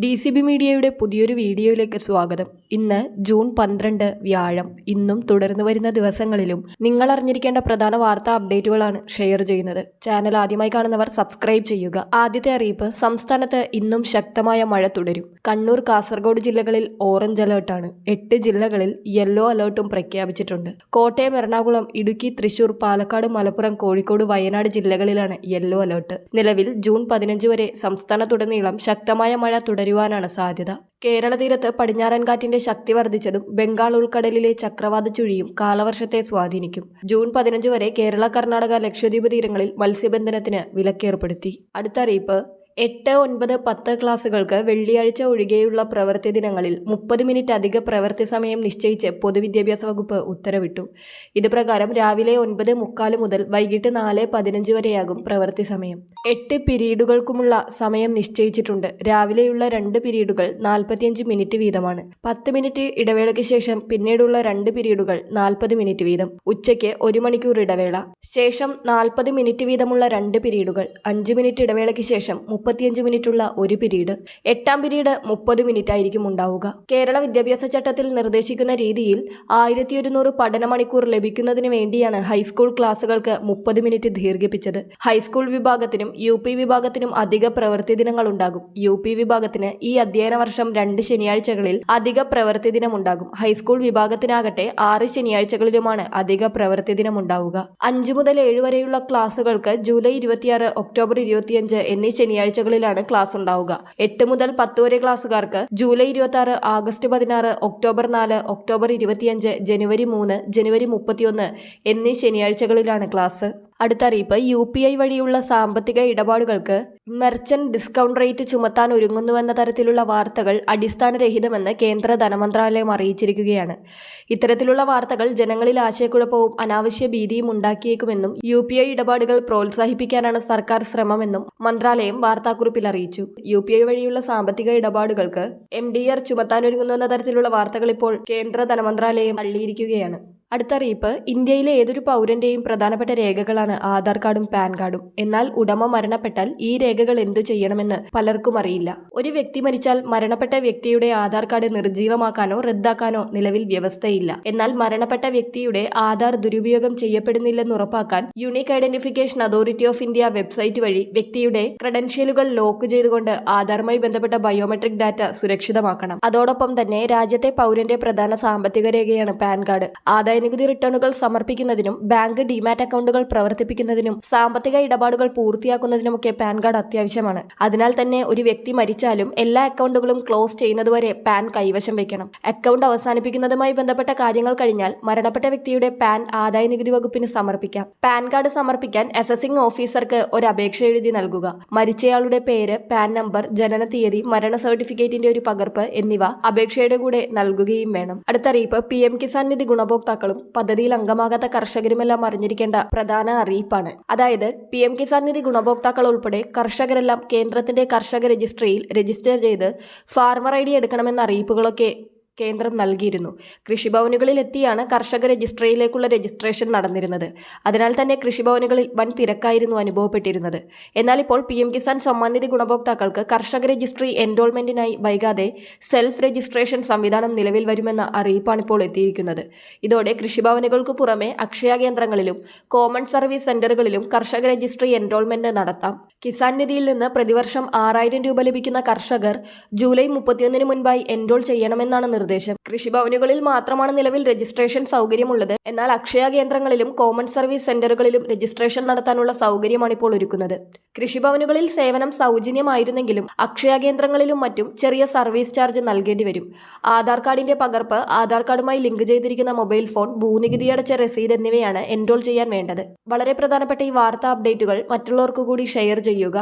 D C B മീഡിയയുടെ പുതിയൊരു വീഡിയോയിലേക്ക് സ്വാഗതം. ഇന്ന് ജൂൺ പന്ത്രണ്ട് വ്യാഴം. ഇന്നും തുടർന്നു വരുന്ന ദിവസങ്ങളിലും നിങ്ങൾ അറിഞ്ഞിരിക്കേണ്ട പ്രധാന വാർത്താ അപ്ഡേറ്റുകളാണ് ഷെയർ ചെയ്യുന്നത്. ചാനൽ ആദ്യമായി കാണുന്നവർ സബ്സ്ക്രൈബ് ചെയ്യുക. ആദ്യത്തെ അറിയിപ്പ് സംസ്ഥാനത്ത് ഇന്നും ശക്തമായ മഴ തുടരും. കണ്ണൂർ കാസർഗോഡ് ജില്ലകളിൽ ഓറഞ്ച് അലേർട്ടാണ് എട്ട് ജില്ലകളിൽ യെല്ലോ അലേർട്ടും പ്രഖ്യാപിച്ചിട്ടുണ്ട്. കോട്ടയം എറണാകുളം ഇടുക്കി തൃശൂർ പാലക്കാട് മലപ്പുറം കോഴിക്കോട് വയനാട് ജില്ലകളിലാണ് യെല്ലോ അലേർട്ട്. നിലവിൽ ജൂൺ പതിനഞ്ച് വരെ സംസ്ഥാനത്തുടനീളം ശക്തമായ മഴ തുടരുവാനാണ് സാധ്യത. കേരള തീരത്ത് പടിഞ്ഞാറൻ കാറ്റിന്റെ ശക്തി വർദ്ധിച്ചതും ബംഗാൾ ഉൾക്കടലിലെ ചക്രവാത ചുഴിയും കാലവർഷത്തെ സ്വാധീനിക്കും. ജൂൺ പതിനഞ്ച് വരെ കേരള കർണാടക ലക്ഷദ്വീപ് തീരങ്ങളിൽ മത്സ്യബന്ധനത്തിന് വിലക്കേർപ്പെടുത്തി. അടുത്ത അറിയിപ്പ് എട്ട് ഒൻപത് പത്ത് ക്ലാസ്സുകൾക്ക് വെള്ളിയാഴ്ച ഒഴികെയുള്ള പ്രവൃത്തി ദിനങ്ങളിൽ മുപ്പത് മിനിറ്റ് അധിക പ്രവൃത്തി സമയം നിശ്ചയിച്ച് പൊതുവിദ്യാഭ്യാസ വകുപ്പ് ഉത്തരവിട്ടു. ഇത് പ്രകാരം രാവിലെ ഒൻപത് മുക്കാൽ മുതൽ വൈകിട്ട് നാല് പതിനഞ്ച് വരെയാകും പ്രവൃത്തി സമയം. എട്ട് പിരീഡുകൾക്കുമുള്ള സമയം നിശ്ചയിച്ചിട്ടുണ്ട്. രാവിലെയുള്ള രണ്ട് പിരീഡുകൾ നാൽപ്പത്തിയഞ്ച് മിനിറ്റ് വീതമാണ്. പത്ത് മിനിറ്റ് ഇടവേളയ്ക്ക് ശേഷം പിന്നീടുള്ള രണ്ട് പിരീഡുകൾ നാൽപ്പത് മിനിറ്റ് വീതം. ഉച്ചയ്ക്ക് ഒരു മണിക്കൂർ ഇടവേള. ശേഷം നാൽപ്പത് മിനിറ്റ് വീതമുള്ള രണ്ട് പിരീഡുകൾ അഞ്ച് മിനിറ്റ് ഇടവേളയ്ക്ക് ശേഷം മുപ്പത്തിയഞ്ച് മിനിറ്റുള്ള ഒരു പിരീഡ് എട്ടാം പിരീഡ് മുപ്പത് മിനിറ്റ് ആയിരിക്കും ഉണ്ടാവുക. കേരള വിദ്യാഭ്യാസ ചട്ടത്തിൽ നിർദ്ദേശിക്കുന്ന രീതിയിൽ ആയിരത്തി ഒരുന്നൂറ് പഠന മണിക്കൂർ ലഭിക്കുന്നതിന് വേണ്ടിയാണ് ഹൈസ്കൂൾ ക്ലാസുകൾക്ക് മുപ്പത് മിനിറ്റ് ദീർഘിപ്പിച്ചത്. ഹൈസ്കൂൾ വിഭാഗത്തിനും യു പി വിഭാഗത്തിനും അധിക പ്രവൃത്തി ദിനങ്ങൾ ഉണ്ടാകും യു പി വിഭാഗത്തിന് ഈ അധ്യയന വർഷം രണ്ട് ശനിയാഴ്ചകളിൽ അധിക പ്രവൃത്തി ദിനം ഉണ്ടാകും ഹൈസ്കൂൾ വിഭാഗത്തിനാകട്ടെ ആറ് ശനിയാഴ്ചകളിലുമാണ് അധിക പ്രവൃത്തി ദിനം ഉണ്ടാവുക അഞ്ചു മുതൽ ഏഴ് വരെയുള്ള ക്ലാസുകൾക്ക് ജൂലൈ ഇരുപത്തിയാറ് ഒക്ടോബർ ഇരുപത്തിയഞ്ച് എന്നീ ശനിയാഴ്ചകളിലാണ് ക്ലാസ് ഉണ്ടാവുക. എട്ട് മുതൽ പത്ത് വരെ ക്ലാസ്സുകാർക്ക് ജൂലൈ ഇരുപത്തി ആറ് ആഗസ്റ്റ് പതിനാറ് ഒക്ടോബർ നാല് ഒക്ടോബർ ഇരുപത്തിയഞ്ച് ജനുവരി മൂന്ന് ജനുവരി മുപ്പത്തിയൊന്ന് എന്നീ ശനിയാഴ്ചകളിലാണ് ക്ലാസ്. അടുത്ത അറിയിപ്പ് യു പി ഐ വഴിയുള്ള സാമ്പത്തിക ഇടപാടുകൾക്ക് മെർച്ചന്റ് ഡിസ്കൗണ്ട് റേറ്റ് ചുമത്താൻ ഒരുങ്ങുന്നുവെന്ന തരത്തിലുള്ള വാർത്തകൾ അടിസ്ഥാനരഹിതമെന്ന് കേന്ദ്ര ധനമന്ത്രാലയം അറിയിച്ചിരിക്കുകയാണ്. ഇത്തരത്തിലുള്ള വാർത്തകൾ ജനങ്ങളിൽ ആശയക്കുഴപ്പവും അനാവശ്യ ഭീതിയും ഉണ്ടാക്കിയേക്കുമെന്നും യു പി ഐ ഇടപാടുകൾ പ്രോത്സാഹിപ്പിക്കാനാണ് സർക്കാർ ശ്രമമെന്നും മന്ത്രാലയം വാർത്താക്കുറിപ്പിൽ അറിയിച്ചു. യു പി ഐ വഴിയുള്ള സാമ്പത്തിക ഇടപാടുകൾക്ക് എം ഡി ആർ ചുമത്താനൊരുങ്ങുന്നുവെന്ന തരത്തിലുള്ള വാർത്തകൾ ഇപ്പോൾ കേന്ദ്ര ധനമന്ത്രാലയം തള്ളിയിരിക്കുകയാണ്. അടുത്ത അറിയിപ്പ് ഇന്ത്യയിലെ ഏതൊരു പൗരന്റെയും പ്രധാനപ്പെട്ട രേഖകളാണ് ആധാർ കാർഡും പാൻ കാർഡും. എന്നാൽ ഉടമ മരണപ്പെട്ടാൽ ഈ രേഖകൾ എന്തു ചെയ്യണമെന്ന് പലർക്കും അറിയില്ല. ഒരു വ്യക്തി മരിച്ചാൽ മരണപ്പെട്ട വ്യക്തിയുടെ ആധാർ കാർഡ് നിർജീവമാക്കാനോ റദ്ദാക്കാനോ നിലവിൽ വ്യവസ്ഥയില്ല. എന്നാൽ മരണപ്പെട്ട വ്യക്തിയുടെ ആധാർ ദുരുപയോഗം ചെയ്യപ്പെടുന്നില്ലെന്ന് ഉറപ്പാക്കാൻ unique identification authority of India website വഴി വ്യക്തിയുടെ ക്രെഡൻഷ്യലുകൾ ലോക്ക് ചെയ്തുകൊണ്ട് ആധാറുമായി ബന്ധപ്പെട്ട ബയോമെട്രിക് ഡാറ്റ സുരക്ഷിതമാക്കണം. അതോടൊപ്പം തന്നെ രാജ്യത്തെ പൗരന്റെ പ്രധാന സാമ്പത്തിക രേഖയാണ് പാൻ കാർഡ്. ആദായ നികുതി റിട്ടേണുകൾ സമർപ്പിക്കുന്നതിനും ബാങ്ക് ഡിമാറ്റ് അക്കൗണ്ടുകൾ പ്രവർത്തിപ്പിക്കുന്നതിനും സാമ്പത്തിക ഇടപാടുകൾ പൂർത്തിയാക്കുന്നതിനുമൊക്കെ പാൻ കാർഡ് അത്യാവശ്യമാണ്. അതിനാൽ തന്നെ ഒരു വ്യക്തി മരിച്ചാലും എല്ലാ അക്കൗണ്ടുകളും ക്ലോസ് ചെയ്യുന്നതുവരെ പാൻ കൈവശം വയ്ക്കണം. അക്കൗണ്ട് അവസാനിപ്പിക്കുന്നതുമായി ബന്ധപ്പെട്ട കാര്യങ്ങൾ കഴിഞ്ഞാൽ മരണപ്പെട്ട വ്യക്തിയുടെ പാൻ ആദായ നികുതി വകുപ്പിന് സമർപ്പിക്കാം. പാൻ കാർഡ് സമർപ്പിക്കാൻ അസസിംഗ് ഓഫീസർക്ക് ഒരു അപേക്ഷ എഴുതി നൽകുക. മരിച്ചയാളുടെ പേര് പാൻ നമ്പർ ജനന തീയതി മരണ സർട്ടിഫിക്കറ്റിന്റെ ഒരു പകർപ്പ് എന്നിവ അപേക്ഷയുടെ കൂടെ നൽകുകയും വേണം. അടുത്തറിയിപ്പ് പി എം കിസാൻ നിധി ഗുണഭോക്താക്കളും പദ്ധതിയിൽ അംഗമാകാത്ത കർഷകരുമെല്ലാം അറിഞ്ഞിരിക്കേണ്ട പ്രധാന അറിയിപ്പാണ്. അതായത് പി എം കിസാൻ നിധി ഗുണഭോക്താക്കൾ ഉൾപ്പെടെ കർഷകരെല്ലാം കേന്ദ്രത്തിന്റെ കർഷക രജിസ്ട്രിയിൽ രജിസ്റ്റർ ചെയ്ത് ഫാർമർ ഐ ഡി എടുക്കണമെന്ന അറിയിപ്പുകളൊക്കെ കേന്ദ്രം നൽകിയിരുന്നു. കൃഷിഭവനുകളിൽ എത്തിയാണ് കർഷക രജിസ്ട്രിയിലേക്കുള്ള രജിസ്ട്രേഷൻ നടന്നിരുന്നത്. അതിനാൽ തന്നെ കൃഷിഭവനുകളിൽ വൻ തിരക്കായിരുന്നു അനുഭവപ്പെട്ടിരുന്നത്. എന്നാൽ ഇപ്പോൾ പി എം കിസാൻ സമ്മാനിധി ഗുണഭോക്താക്കൾക്ക് കർഷക രജിസ്ട്രി എൻറോൾമെന്റിനായി വൈകാതെ സെൽഫ് രജിസ്ട്രേഷൻ സംവിധാനം നിലവിൽ വരുമെന്ന അറിയിപ്പാണ് ഇപ്പോൾ എത്തിയിരിക്കുന്നത്. ഇതോടെ കൃഷിഭവനുകൾക്ക് പുറമെ അക്ഷയ കേന്ദ്രങ്ങളിലും കോമൺ സർവീസ് സെന്ററുകളിലും കർഷക രജിസ്ട്രി എൻറോൾമെന്റ് നടത്താം. കിസാൻ നിധിയിൽ നിന്ന് പ്രതിവർഷം ആറായിരം രൂപ ലഭിക്കുന്ന കർഷകർ ജൂലൈ മുപ്പത്തിയൊന്നിന് മുൻപായി എൻറോൾ ചെയ്യണമെന്നാണ് നിർദ്ദേശം. കൃഷിഭവനുകളിൽ മാത്രമാണ് നിലവിൽ രജിസ്ട്രേഷൻ സൗകര്യമുള്ളത്. എന്നാൽ അക്ഷയ കേന്ദ്രങ്ങളിലും കോമൺ സർവീസ് സെന്ററുകളിലും രജിസ്ട്രേഷൻ നടത്താനുള്ള സൗകര്യമാണ് ഇപ്പോൾ ഒരുക്കുന്നത്. കൃഷിഭവനുകളിൽ സേവനം സൗജന്യമായിരുന്നെങ്കിലും അക്ഷയ കേന്ദ്രങ്ങളിലും മറ്റും ചെറിയ സർവീസ് ചാർജ് നൽകേണ്ടി വരും. ആധാർ കാർഡിന്റെ പകർപ്പ് ആധാർ കാർഡുമായി ലിങ്ക് ചെയ്തിരിക്കുന്ന മൊബൈൽ ഫോൺ ഭൂനികുതി അടച്ച എന്നിവയാണ് എൻറോൾ ചെയ്യാൻ വേണ്ടത്. വളരെ പ്രധാനപ്പെട്ട ഈ വാർത്താ അപ്ഡേറ്റുകൾ മറ്റുള്ളവർക്കു കൂടി ഷെയർ ചെയ്യുക